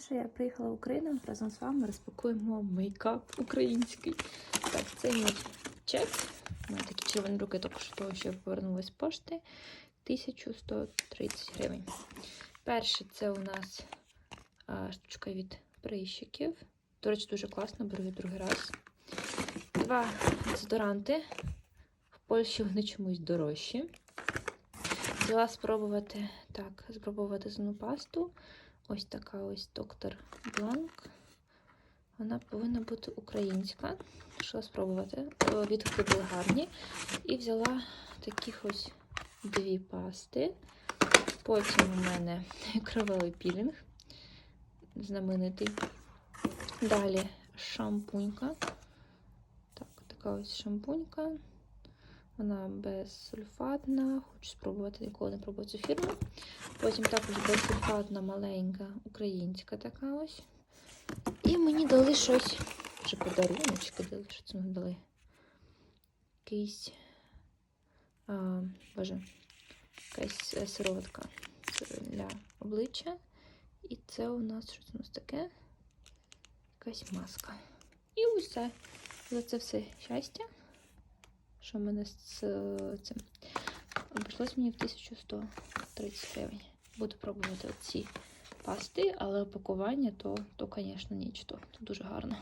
Що я приїхала в Україну разом з вами розпакуємо мейкап український. Так, це мій чек. У мене такі червоні руки, що того, що я повернулася з пошти. 1130 гривень. Перше, це у нас а, штучка від прищиків. До речі, дуже класно, беру її другий раз. Два дезодоранти. В Польщі вони чомусь дорожчі. Взяла спробувати так, спробувати зубну пасту. Ось така ось доктор Бланк. Вона повинна бути українська. Пішла спробувати. Відгуки були гарні. І взяла таких ось дві пасти. Потім у мене кровавий пілінг. Знаменитий. Далі шампунька. Так, така ось шампунька. Вона безсульфатна. Хочу спробувати, ніколи не пробую цю фірму. Потім також безсульфатна маленька українська така ось. І мені дали щось. Вже подаруночки дали, що це мені дали. Якийсь. А, боже, якась е, сироватка для обличчя. І це у нас що це у нас таке? Якась маска. І усе. За це все щастя. Що в мене з цим обійшлось мені в 1130 гривень. Буду пробувати ці пасти, але опакування то, то, звісно, нічто. Дуже гарно.